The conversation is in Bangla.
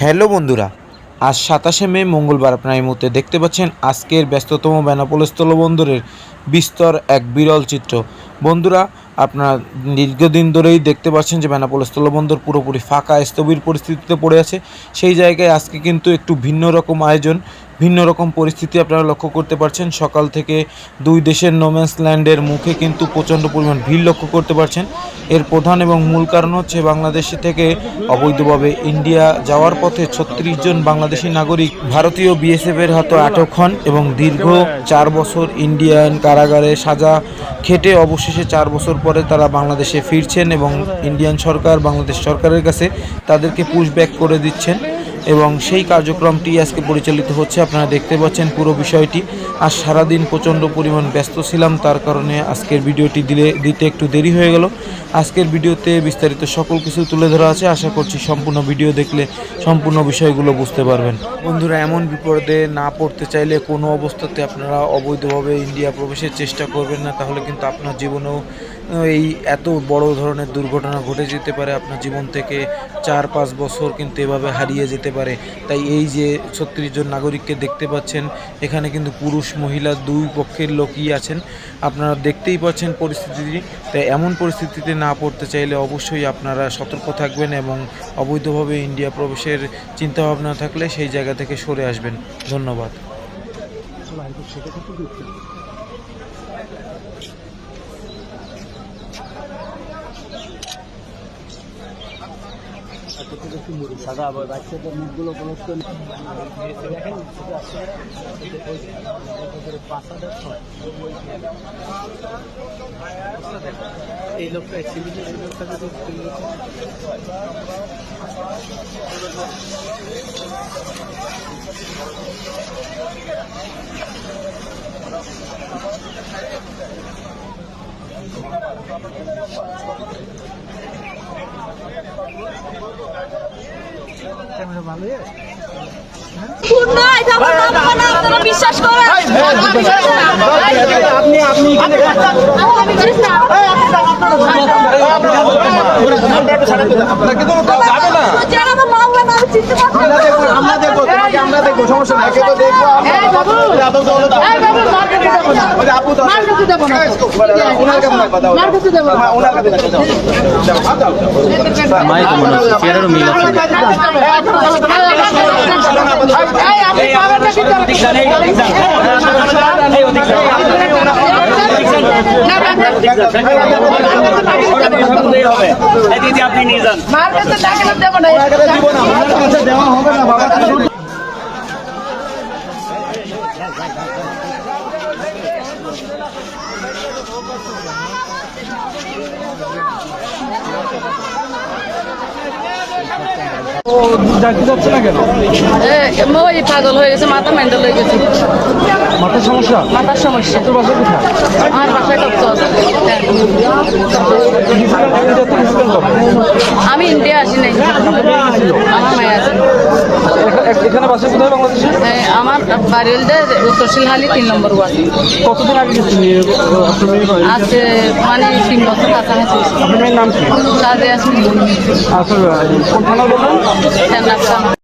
হ্যালো বন্ধুরা, আজ সাতাশে মে, মঙ্গলবার আপনার এই মুহূর্তে দেখতে পাচ্ছেন আজকের ব্যস্ততম বেনাপোল স্থলবন্দরের বিস্তর এক বিরল চিত্র। বন্ধুরা, আপনারা দীর্ঘদিন ধরেই দেখতে পাচ্ছেন যে বেনাপোল স্থলবন্দর পুরোপুরি ফাঁকা, স্থবির পরিস্থিতিতে পড়ে আছে। সেই জায়গায় আজকে কিন্তু একটু ভিন্ন রকম আয়োজন ভিন্ন রকম পরিস্থিতি আপনারা লক্ষ্য করতে পারছেন। সকাল থেকে দুই দেশের নোম্যান্স ল্যান্ডের মুখে কিন্তু প্রচণ্ড পরিমাণ ভিড় লক্ষ্য করতে পারছেন। এর প্রধান এবং মূল কারণ হচ্ছে বাংলাদেশ থেকে অবৈধভাবে ইন্ডিয়া যাওয়ার পথে ছত্রিশ জন বাংলাদেশি নাগরিক ভারতীয় বিএসএফ এর হাতে আটক হন এবং দীর্ঘ চার বছর ইন্ডিয়ান কারাগারে সাজা খেটে অবশেষে চার বছর পরে তারা বাংলাদেশে ফিরছেন এবং ইন্ডিয়ান সরকার, বাংলাদেশ সরকারের কাছে তাদেরকে পুশব্যাক করে দিচ্ছেন। এবং সেই কার্যক্রমটি আজকে পরিচালিত হচ্ছে। আপনারা দেখতে পাচ্ছেন পুরো বিষয়টি। আর সারাদিন প্রচণ্ড পরিমাণ ব্যস্ত ছিলাম, তার কারণে আজকের ভিডিওটি দিলে, দিতে একটু দেরি হয়ে গেল। আজকের ভিডিওতে বিস্তারিত সকল কিছু তুলে ধরা আছে। আশা করছি সম্পূর্ণ ভিডিও দেখলে সম্পূর্ণ বিষয়গুলো বুঝতে পারবেন। বন্ধুরা, এমন বিপদে না পড়তে চাইলে কোনো অবস্থাতে আপনারা অবৈধভাবে ইন্ডিয়া প্রবেশের চেষ্টা করবেন না। তাহলে কিন্তু আপনার জীবনেও এই এত বড় ধরনের দুর্ঘটনা ঘটে যেতে পারে আপনার জীবন থেকে, চার পাঁচ বছর কিন্তু এভাবে হারিয়ে যেতে পারে। তাই এই যে ছত্রিশ জন নাগরিককে দেখতে পাচ্ছেন, এখানে কিন্তু পুরুষ, মহিলা দুই পক্ষের লোকই আছেন। আপনারা দেখতেই পাচ্ছেন পরিস্থিতি তাই এমন পরিস্থিতিতে না পড়তে চাইলে অবশ্যই আপনারা সতর্ক থাকবেন এবং অবৈধভাবে ইন্ডিয়া প্রবেশের চিন্তাভাবনা থাকলে সেই জায়গা থেকে সরে আসবেন। ধন্যবাদ। সাদা বই বাচ্চাদের মুখগুলো ক্লোজ করে লোকটা সিভিলের এই লোকটা যদি ক্যামেরা ভালো খুন নয়, তারপর বাবা না, আপনারা বিশ্বাস করেন। আপনি আপনি আমার মা বাবা না। আমরা দেখব আমরা সমস্যা নাই। তো দেখব এই দিদি আপনি নিয়ে যান দেওয়া হবে না বাবা। যাচ্ছে না কেন ওই পাগল হয়ে গেছে মাথা মেন্টাল হয়ে গেছে। মাথার সমস্যা? মাথার সমস্যা। তোর বাসা কোথায়? আমার বাসায়? আমি ইন্ডিয়া আসি নাই আমার মায়ের আছে এখ- এখানে বাসা কোথায় বাংলাদেশে? আমার বাড়িটা উত্তর শিলহালি তিন নম্বর ওয়ার্ড। কতদিন আগে? আজকে মানে তিন বছর কাছাকাছি। আপনার নাম কি? সাজে আসি আচ্ছা কোন থানা। চান্নার